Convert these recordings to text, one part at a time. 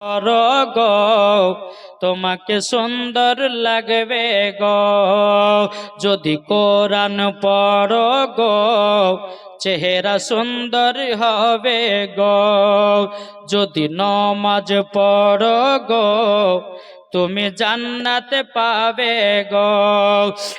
করো তোমাকে সুন্দর লাগবে গো। যদি কোরআন পড়ো গো, চেহারা সুন্দর হবে গো। যদি নমাজ পড়ো গো, তুমি জান্নাতে পাবে গো।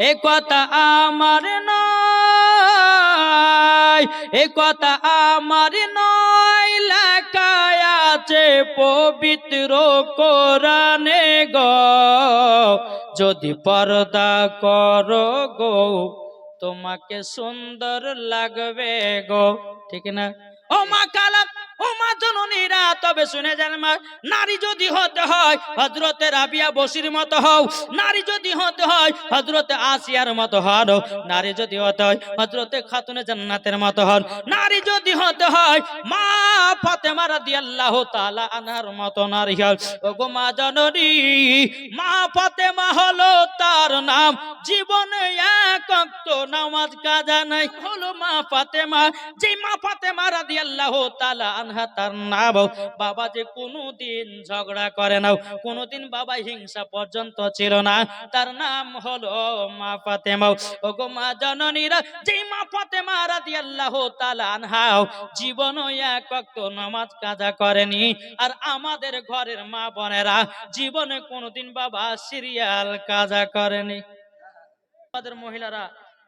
এ কথা আমার নয়, এ কথা আমার নয় আছে পবিত্র কোরআনে গ। যদি পর্দা কর গো, তোমাকে সুন্দর লাগবে গো। ঠিক না? ও মা কালাম ও মা জননীরা, তবে শুনে যান মা, নারী যদি হতে হয় হজরতে রাবিয়া বসির মতো হও। নারী যদি হতে হয় হজরতে আসিয়ার মতো হন। নারী যদি হতে হয় হজরতে খাতুনে জান্নাতের মতো হন। নারী যদি হতে হয়, মা ফাতেমা রাদিয়াল্লাহু তাআলা আনহার মতো নারী হন। ওগো মা জননী, মা ফাতেমা হলো তার নাম। জীবনে এক অক্ত নামাজ কাজা নাই। হলো মা ফাতেমা। যে মা ফাতেমা রাদিয়াল্লাহু তাআলা আনহা বাবা যে ঝগড়া করে বাবা হিংসা পর্যন্ত ছিল না। তার নাম হলো মা ফাতেমা। ওগো মা জননীরা যে মা ফাতেমা রাদিয়াল্লাহু তাআলা আনহা, জীবন এক নামাজ কাজা করেনি। আর আমাদের ঘরের মা বোনেরা, জীবনে কোনোদিন বাবা সিরিয়াল কাজা করেনি। আমাদের মহিলারা,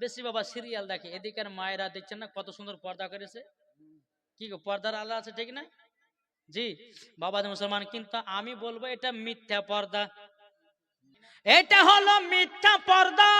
বেশি বাবা সিরিয়াল দেখে। এদিকের মায়েরা দেখছেন না কত সুন্দর পর্দা করেছে? কি পর্দার আল্লাহ আছে, ঠিক না জি বাবা মুসলমান, কিন্তু আমি বলব এটা মিথ্যা পর্দা। এটা হলো মিথ্যা পর্দা।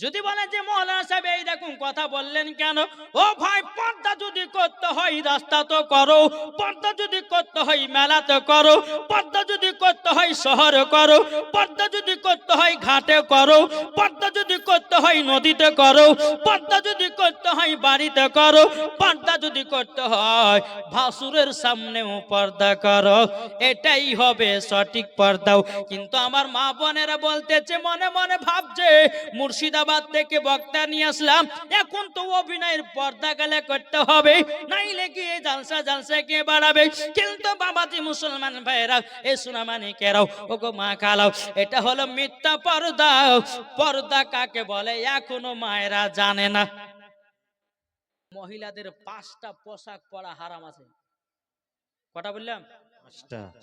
যদি বলে যে মৌলানা সাহেব, এই দেখুন কথা বললেন কেন? ও ভাই, পর্দা যদি করতে হয়, রাস্তা তো করো। পর্দা যদি করতে হয়, মেলাতে করো। পর্দা যদি করতে হয়, শহরে করো। পর্দা যদি করতে হয়, ঘাটে করো। পর্দা যদি করতে হয়, নদীতে করো। পর্দা যদি করতে হয়, বাড়িতে করো। পর্দা যদি করতে হয়, ভাসুরের সামনেও পর্দা করো। এটাই হবে সঠিক পর্দাও। কিন্তু আমার মা বোনেরা বলতেছে, মনে মনে ভাবছে মুর্শিদাবাদ থেকে বক্তা নিয়ে আসলাম। এখন তো অভিনয়ের পর্দা গেলে করতে হবে নাইলে গিয়ে জালসা জালসা গিয়ে বাড়াবে। কিন্তু বাবাজি মুসলমান ভাইরা এ সুনামানি কেরাও ওগো মা খালাও এটা হলো মিথ্যা পর্দা। পর্দা কাকে বলে এখনও মায়েরা জানে না। মহিলাদের পাঁচটা পোশাক পরা হারাম আছে। কটা বললাম?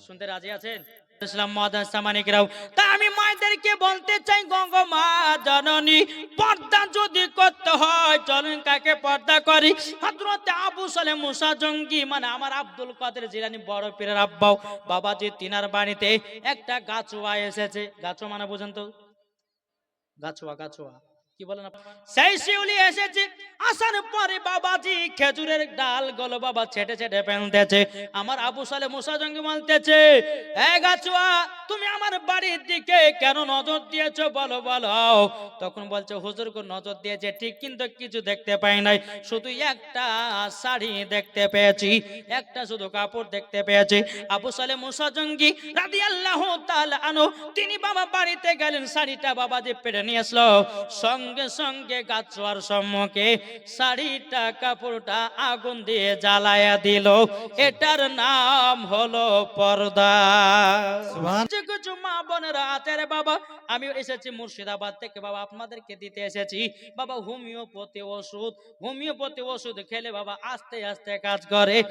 শুনতে রাজি আছেন? ইসলাম মহাদান সামানিকরাও তা আমি মায়েদেরকে বলতে চাই, গঙ্গ মা জননী, পর্দা যদি করতে হয়, চলুন কাকে পর্দা করি? হযরত আবু সালে মুসা জঙ্গি মানে আমার আব্দুল কাদের জিলানি বড় পীরের আব্বাও বাবাজি তিনার বাড়িতে একটা গাছুয়া এসেছে। গাছুয়া মানে বুঝেন তো? গাছুয়া গাছুয়া কি বলেন সেই শিউলি এসেছে, আসার পরে বাবাজি খেজুরের ডাল গলো, বাবা ছেটে ছেটে ফেলতেছে আমার আবু সালে মুসা জঙ্গি বলতেছে, এ গাছুয়া তুমি আমার বাড়ির দিকে কেন নজর দিয়েছ? বলো বলো। তখন বলছে হুজুর কো নজর দিয়েছে। ঠিক কিন্তু কিছু দেখতে পাই নাই। শুধু একটা শাড়ি দেখতে পেয়েছি। একটা শুধু কাপড় দেখতে পেয়েছি। আবু সালে মুসা জঙ্গি রাদিয়াল্লাহু তাআলা আনহু তিনি বাবা বাড়িতে গেলেন শাড়িটা বাবা যে পেড়ে নিয়ে আসলো। সঙ্গে সঙ্গে গাছুয়ার সম্মুখে শাড়িটা কাপড়টা আগুন দিয়ে জ্বালায়া দিল। এটার নাম হলো পর্দা। আমি এসেছি মুর্শিদাবাদ থেকে বাবা আপনাদেরকে দিতে এসেছি। বাবা ওষুধ ওষুধ খেলে বাবা আস্তে আস্তে কাজ করে।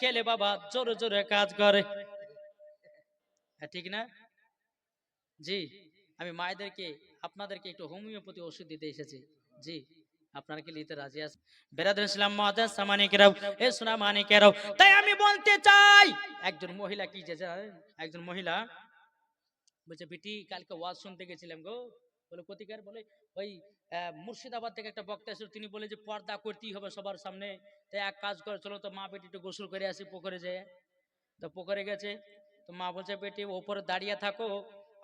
খেলে বাবা জোরে জোরে কাজ করে। হ্যাঁ, ঠিক না? জি আমি মায়েদেরকে আপনাদেরকে একটু হোমিওপ্যাথি ওষুধ দিতে এসেছি। জি। আপনারা কি নিতে রাজি আছেন? বেরাদুল ইসলাম মহাদাস সামানিকেরাও এ সোনা মানিকেরাও তাই আমি বলতে চাই, একজন মহিলা কি যে? একজন মহিলা বলছে, বেটি, কালকে ওয়াজ শুনতে গেছিলাম গো। বলে, প্রতিকার? বলে, ওই মুর্শিদাবাদ থেকে একটা বক্তা এসে তিনি বলে যে, পর্দা করতেই হবে সবার সামনে। তাই এক কাজ করে, চলো তো মা বেটি একটু গোসল করে আসি পুকুরে যেয়ে। তো পুকুরে গেছে। তো মা বলছে, বেটি, ওপরে দাঁড়িয়ে থাকো।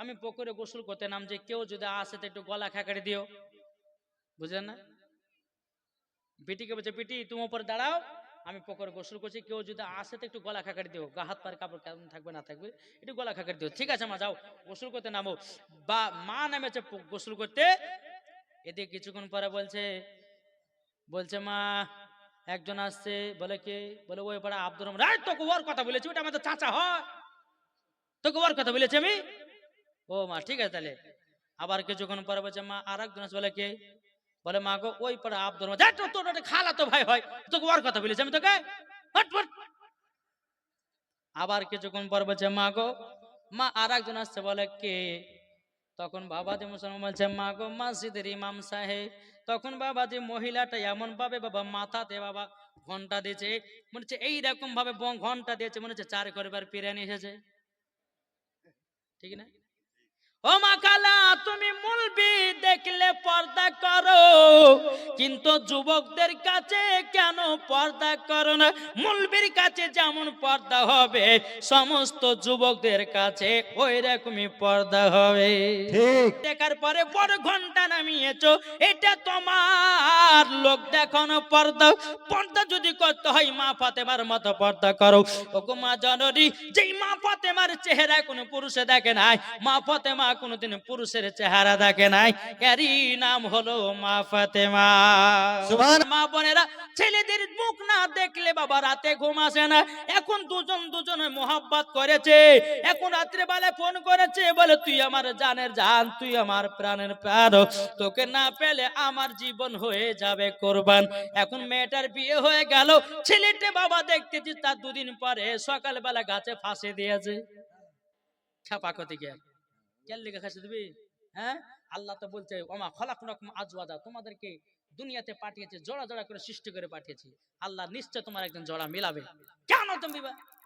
আমি পুকুরে গোসল করতে নাম যে কেউ যদি আসে তো একটু গলা খাকারে দিও। বুঝলেন না? বেটিকে বলছে বেটি তুমি ওপরে দাঁড়াও। আমি পুকুরে গোসল করছি। কেউ যদি আসে তো একটু গলা খাকারে দিও। গা, হাত পার কাপড় কেমন থাকবে, না থাকবে, একটু গলা খাকারে দিও। ঠিক আছে মা, যাও। গোসল করতে নামো। বা মা নেমেছে গোসল করতে। এদিকে কিছুক্ষণ পরে বলছে বলছে মা, একজন আসছে, বলে কে? বলে, ওই পাড়া আব্দুর রহমান। তোকে ওর কথা বলেছি, ওটা আমাদের চাচা হয়। তোকে ওর কথা বলেছি আমি? ও মা, ঠিক আছে তাহলে। আবার কিছুক্ষণ পরে বলছে মা আর একজন আছে বলে কে? বলে, মা গো, ওই আব্দুর রহমান যাই তোর খালা তো ভাই হয়, তোকে ওর কথা বলেছি আমি তোকে। আবার কিছুক্ষণ পর বলছে, মা গো, মা আর একজন আসছে, বলে, কে? তখন বাবাজি মুসলমান বলছে, মা গো, মসজিদের ইমাম সাহেব। তখন বাবাজি, মহিলাটা এমন ভাবে, বাবা, মাথাতে বাবা, ঘণ্টা দিয়েছে, মনে হচ্ছে এইরকম ভাবে ঘণ্টা দিয়েছে, মনে হচ্ছে চার করবার পিরানি এসেছে। ঠিক না? ও মা কালা তুমি মুলবি দেখলে পর্দা করো। কিন্তু যুবকদের কাছে কেন পর্দা করো না? মুলবির কাছে যেমন পর্দা হবে সমস্ত যুবকদের কাছে ওই রকমই পর্দা হবে। দেখার পরে বড় ঘণ্টা নামিয়েছো এটা তোমার লোক দেখানো পর্দা। পর্দা যদি করতে হয় মা ফাতেমার মতো পর্দা করো। ওগো মা জননী যেই মা ফাতেমার চেহারা কোনো পুরুষে দেখে নাই মা ফাতেমা কোনোদিন পুরুষের চেহারা দেখে নাই। এরই নাম হলো মা ফাতেমা। মা বোনেরা ছেলেদের মুখ না দেখলে বাবা রাতে ঘুম আসে না। এখন দুজন দুজনে মোহাব্বত করেছে। এখন রাত্রে বেলায় ফোন করেছে, বলে, তুই আমার জানের জান, তুই আমার প্রাণের প্রাণ তোকে না পেলে আমার জীবন হয়ে যাবে কোরবান। এখন মেয়েটার বিয়ে হয়ে গেল। ছেলেটা বাবা দেখতেছি, তার দুদিন পরে সকালবেলা গাছে ফাঁসে দিয়েছে। ছাপা কতি কে? কেন লিখে খাসে দিবি? হ্যাঁ? আল্লাহ তো বলছে, ওমা খলাক রকম আজওয়াদা তোমাদেরকে দুনিয়াতে পাঠিয়েছে, জোড়া জোড়া করে সৃষ্টি করে পাঠিয়েছি। আল্লাহ নিশ্চয় তোমার একজন জোড়া মিলাবে। কেন তুমি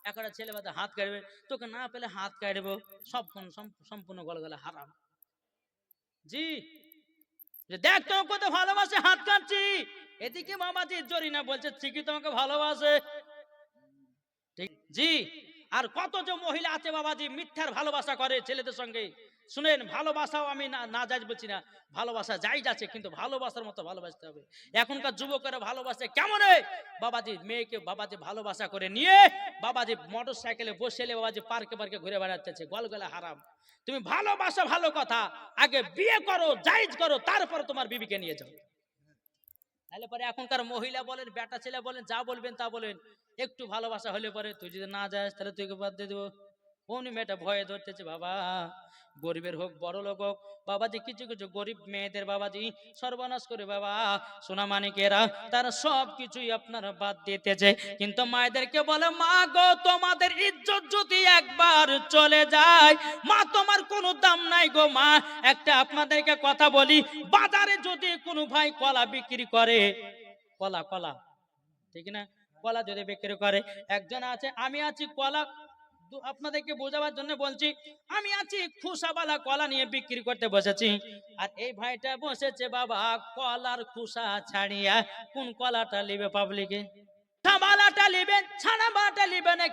একটা ছেলে বাদে হাত কাটবে। তোকে না পেলে হাত কাটবো। সব সম্পূর্ণ গল গলে হারাম। জি। দেখ তোমাকে কত ভালোবাসে হাত কাটছি। এদিকে মামাজি জরিনা বলছে, ঠিকই তোমাকে ভালোবাসে। ঠিক? জি। আর কত যে মহিলা আছে বাবাজি, মিথ্যার ভালোবাসা করে ছেলেদের সঙ্গে। শুনেন, ভালোবাসাও আমি না যাই বলছি না, ভালোবাসা যাই যাচ্ছে, কিন্তু ভালোবাসার মতো ভালোবাসতে হবে। এখনকার যুবকেরা ভালোবাসে কেমন? বাবাজি, মেয়েকে বাবাজি ভালোবাসা করে নিয়ে বাবাজি মোটর সাইকেলে বসে বাবাজি পার্কে পার্কে ঘুরে বেড়াচ্ছে, গলগলে হারাম। তুমি ভালোবাসা ভালো কথা, আগে বিয়ে করো জাইজ করো, তারপর তোমার বিবিকে নিয়ে যাও। তাহলে পরে এখনকার মহিলা বলেন, বেটা ছেলে বলেন, যা বলবেন তা বলেন। একটু ভালোবাসা হলে পরে তুই যদি না যাস, তাহলে তুই বাদ দিয়ে দেবো। অমনি মেয়েটা ভয়ে ধরতেছে? বাবা, গরিবের হোক, বড় লোক হোক, বাবাজি, কিছু কিছু গরিব মেয়েদের বাবাজি, সর্বনাশ করে বাবা। সোনা মানিকেরা, তারা সব কিছুই আপনারা বাদ দিতেছে। কিন্তু মায়েদেরকে বলে, মা গো, তোমাদের ইজ্জত যদি একবার চলে যায়, মা, তোমার কোনো দাম নাই গো, মা। একটা আপনাদেরকে কথা বলি, বাজারে যদি কোনো ভাই কলা বিক্রি করে, কলা কলা, ঠিক না? কলা যদি বিক্রি করে, একজন আছে, আমি আছি কলা আপনাদেরকে বোঝাবার জন্য বলছি, আমি আছি খুসাবালা কলা নিয়ে বিক্রি করতে বসেছি। আর এই ভাইটা বসেছে, বাবা, কলার খুসা ছাড়িয়া কোন কলাটা নিবে পাবলিকে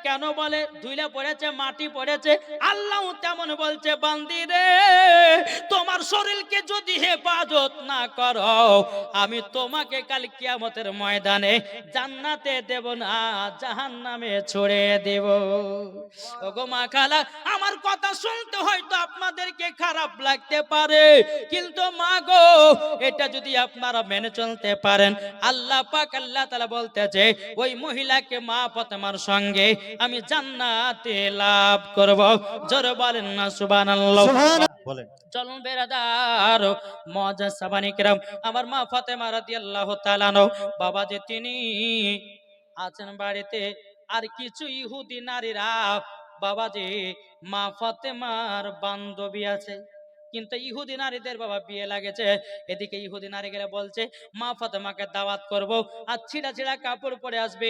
কেন বলে? ধুইলা পড়েছে, মাটি পড়েছে, আল্লাহ তেমন বলছে, বান্দি রে, তোমার শরীরকে যদি হেফাজত না করো, আমি তোমাকে কাল কিয়ামতের ময়দানে জান্নাতে দেব না, জাহান্নামে ছড়ে দেব। ওগো মা খালা, আমার কথা শুনতে হয়তো আপনাদেরকে খারাপ লাগতে পারে, কিন্তু মা গো, এটা যদি আপনারা মেনে চলতে পারেন, আল্লাহ পাক আল্লাহ তাআলা বলতেছে ওই মহিলাকে মা ফাতেমার সঙ্গে আমি জান্নাতে লাভ করব। জোরে বলেন না সুবহানাল্লাহ। বলেন। চলুন বেরাদার মজা সাবানি কিরাম আমার মা ফাতেমা রাদিয়াল্লাহু তাআলা আনহু বাবা যে তিনি আছেন বাড়িতে আর কিছু ইহুদি নারীরা বাবা যে মা ফাতেমার বান্ধবী আছে। কিন্তু ইহুদি নারীদের বাবা বিয়ে লাগেছে। এদিকে ইহুদি নারী গেলে বলছে, মা ফাতেমাকে দাওয়াত করব আর ছিঁড়া ছিঁড়া কাপড় পরে আসবে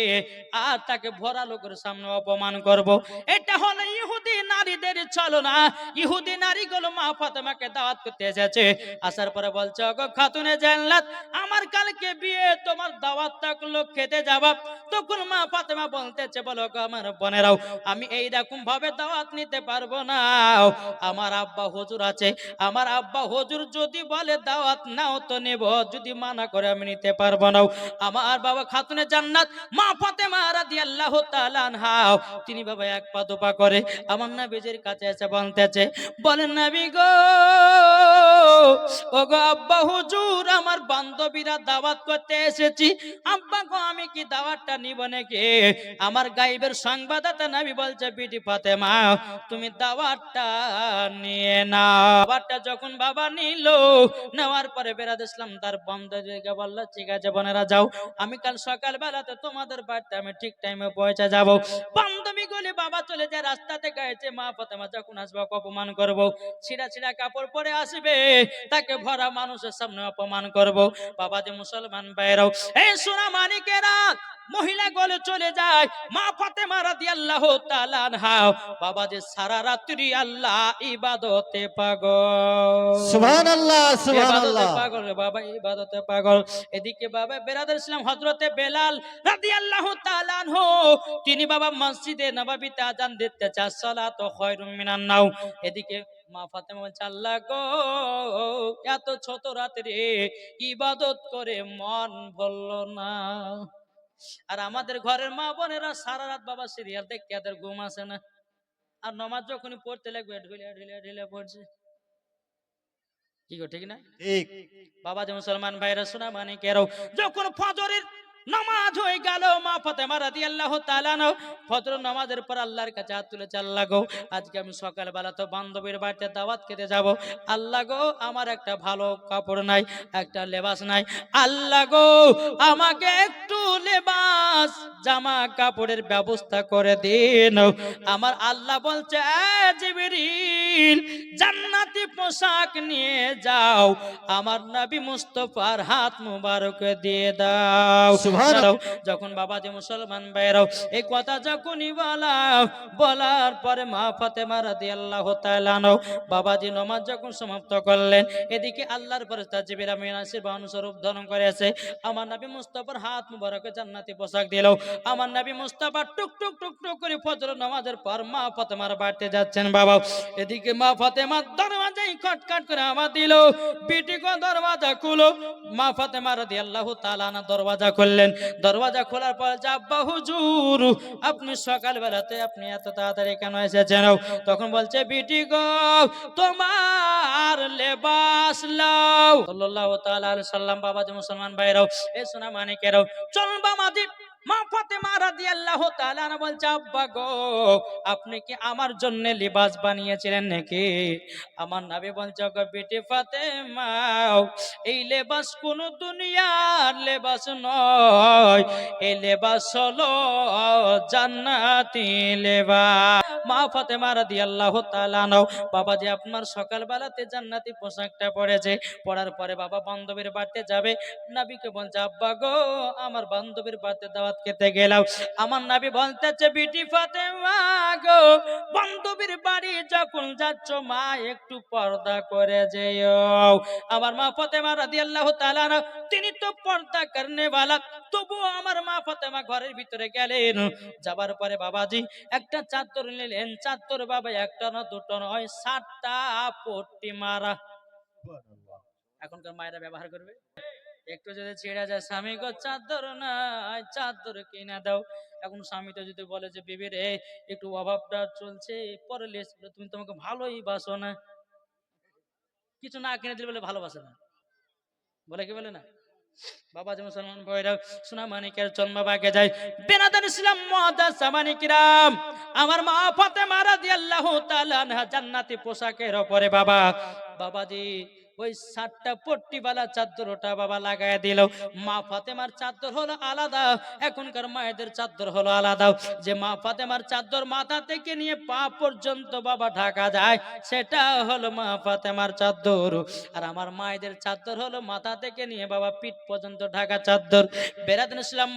আর তাকে ভরা লোকের সামনে অপমান করব। এটা হলো ইহুদি নারীদের চলনা। ইহুদি নারীগুলো মা ফাতেমাকে দাওয়াত করতে এসেছে। আসার পরে বলছে, ওগো খাতুনে জান্নাত, আমার কালকে বিয়ে, তোমার দাওয়াত থাকল খেতে যাবা। তখন মা ফাতেমা বলতেছে, বলো আমার বোনেরাও, আমি এই রকম ভাবে দাওয়াত নিতে পারব না। আমার আব্বা হুজুর আছে, আমার আব্বা হুজুর যদি বলে দাওয়াত নাও তো নেব, যদি মানা করে আমি নিতে পারব না। আমার বাবা খাতুনে জান্নাত, মা ফাতেমা তিনি বাবা এক পা দুপা করে আমার কাছে এসে বলতেছে বলেন গো ও গো আব্বা হুজুর, আমার বান্ধবীরা দাওয়াত করতে এসেছি। আব্বা গো, আমি কি দাওয়াতটা আমার গাইবের বলছে বিটি তুমি নিয়ে যখন বাবা নিল, নেওয়ার পরে তার বন্ধুদেরকে বলল, ঠিক আছে বোনেরা, যাও। আমি কাল সকাল বেলাতে তোমাদের বাড়িতে, আমি ঠিক টাইমে পৌঁছে যাব। বান্ধবী গুলি বাবা চলে যায় রাস্তাতে গাইছে মা ফাতেমা, যখন আসবে অপমান করব। ছিঁড়া ছিঁড়া কাপড় পরে আসবে, তাকে ভরা মানুষের সামনে অপমান করব। বাবা যে মুসলমান বাইরাও এই সোনা মানিকেরা মহিলা গলে চলে যায়। মা ফাতেমা রাদিয়াল্লাহু তাআলা আনহা। বাবা যে সারা রাত্রি আল্লাহ ইবাদতে পাগল। পাগল বাবা ইবাদতে পাগল। এদিকে বাবা বেরাদার ইসলাম হযরতে বেলাল রাদিয়াল্লাহু তাআলা আনহু। তিনি বাবা মসজিদে নববীতে আজান দিতে চা সালাতু খায়রুম মিনান নাও এদিকে মা ফাতেমা বলছে আল্লাহ গো এত ছোট রাতে ইবাদত করে মন ভরল না। আর আমাদের ঘরের মা বোনেরা সারা রাত বাবা সিরিয়াল দেখতে এদের ঘুম আসে না। আর নমাজ যখনই পড়তে লাগবে ঢিলে ঢিলে ঢিলে পড়ছে। কি গো ঠিক না? ঠিক। বাবা যে মুসলমান ভাইরা শোনা মানে কেরো যখন ফজরের নামাজ হয়ে গেল, মা ফাতেমা রাদিয়াল্লাহু তাআলা নাও। ফজর নামাজের পর আল্লাহর কাছে হাত তুলে আল্লাহ গো, আজকে আমি সকালবেলা তো বান্ধবীর বাড়িতে দাওয়াত খেতে যাব। আল্লাহ গো, আমার একটা ভালো কাপড় নাই, একটা লেবাস নাই। আল্লাহ গো, আমাকে একটু লেবাস, জামা কাপড়ের ব্যবস্থা করে দিন আমার আল্লাহ বলছে, "এ জিবরিল, জান্নাতি পোশাক নিয়ে যাও। আমার নবী মুস্তফার হাত মুবারক দিয়ে দাও। যখন বাবা যে মুসলমান এই কথা যখনই বলা বলার পরে মা ফাতেমা রাদিয়াল্লাহু তাআলা আনহু বাবাজি নমাজ যখন সমাপ্ত করলেন এদিকে আল্লাহর স্বরূপ ধারণ করেছে আমার নবী মুস্তাফার হাত মুবারকে জান্নাতি পোশাক দিল আমার নবী মুস্তাফা টুক টুক টুক টুক করে ফজর নামাজের পর মা ফাতেমার বাড়িতে যাচ্ছেন বাবা এদিকে মা ফাতেমা দরওয়াজায় খটখট করে আমার দিল বিটি দরওয়াজা খুলো মা ফাতেমা রাদিয়াল্লাহু তাআলা না দরওয়াজা খুললেন। দরওয়াজা খোলার পর যে আব্বা হুজুর, আপনি সকাল বেলাতে আপনি এত তাড়াতাড়ি কেন এসেছেন? তখন বলছে, বিটি গো, তোমার লেবাস লাও সাল্লাম বাবা যে মুসলমান ভাইরাও, এ সোনা মানিকেরাও চলবা বামাদি মা আপনি কি আমার জন্য বানিয়েছিলেন নাকি? আমার বলছে গো বেটি এই লেবাস কোন দুনিয়ার লেবাস নয় লেবাস জান্নাতি লেবাস। মা ফাতেমা রাদিয়াল্লাহু তাআলা নাও বাবা যে আপনার সকালবেলাতে জান্নাতি পোশাকটা পরেছে, পরার পরে বাবা বান্ধবীর বাড়িতে যাবে। নবীকে বলছে, আব্বা গো, আমার বান্ধবীর বাড়িতে দাওয়াত খেতে গেলাম। আমার নবী বলতেছে, বিটি ফাতেমা গো, বান্ধবীর বাড়ি যখন যাচ্ছ, মা একটু পর্দা করে যেও। আমার মা ফাতেমা রাদিয়াল্লাহু তাআলা তিনি তো পর্দা করনে वाला তবুও আমার মা ঘরের ভিতরে গেলেন। যাবার পরে বাবাজি একটা চাদর নিলেন। চাদর বাবা একটা না দুটো নয়, সাতটা পট্টি মারা। এখনকার মায়েরা ব্যবহার করবে? একটু যদি যায়, স্বামী গো, চাদর নাই, চাদর কিনা দাও। এখন স্বামী তো যদি বলে যে, বিবি রে, একটু অভাবটা চলছে, পরে লেস তুমি তোমাকে ভালোই বাসো না। কিছু না কিনে দিলে বলে ভালোবাসে না। বলে কি বলে না? বাবা যে মুসলমান ভাইরা সোনা মানিকের জন্ম বাগে যায়। বেনাদার ইসলাম মানিক রাম আমার মা ফাতেমা রাদিয়াল্লাহু তাআলা জান্নাতি পোশাকের উপরে বাবা। বাবাজি ওই সাতটা পট্টি পট্টিওয়ালা চাদরটা বাবা লাগায় দিল। মা ফাতেমার চাদর হলো আলাদা, এখনকার মায়েদের চাদর হলো আলাদা। যে মা ফাতেমার চাদর মাথা থেকে নিয়ে পা পর্যন্ত বাবা ঢাকা যায়, সেটা হলো মা ফাতেমার চাদর। আর আমার মায়েদের চাদর হলো মাথা থেকে নিয়ে বাবা পিঠ পর্যন্ত ঢাকা চাদর। বেরাদিন ইসলাম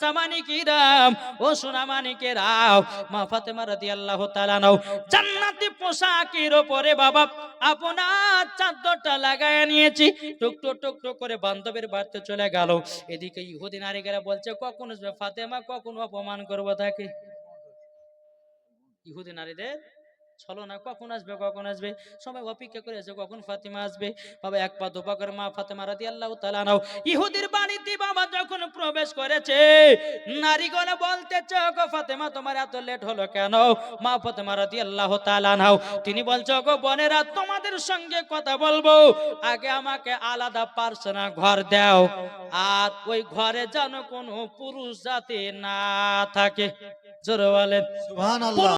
সামানি কিরাম ও সোনামানি কে রাও মা ফাতেমা রাদিয়াল্লাহু তাআলা নাও। জান্নাতি পোশাকের উপরে বাবা আপনার চাদরটা লাগায় নিয়েছি। টুক টুক টুক টুক করে বান্ধবের বাড়িতে চলে গেল। এদিকে ইহুদি নারীরা বলছে, কখন ফাতেমা? কখন অপমান করব তাকে? ইহুদি নারীদের চলো না, কখন আসবে কখন আসবে? সবাই অপেক্ষা করে আছে, কখন ফাতিমা আসবে? বাবা, এক পা দুপা করে মা ফাতেমা রাদি আল্লাহ তালা নাও ইহুদির বাড়িতে বাবা যখন প্রবেশ করেছে, নারীগণ বলতেছে গো ফাতেমা, তোমার এত লেট হলো কেন? মা ফাতেমা রাদি আল্লাহ তালা নাও তিনি বলছো গো বোনেরা, তোমাদের সঙ্গে কথা বলব। আগে আমাকে আলাদা পার্সোনা ঘর দাও। আর ওই ঘরে যেন কোনো পুরুষ জাতি না থাকে। জোরে বলেন।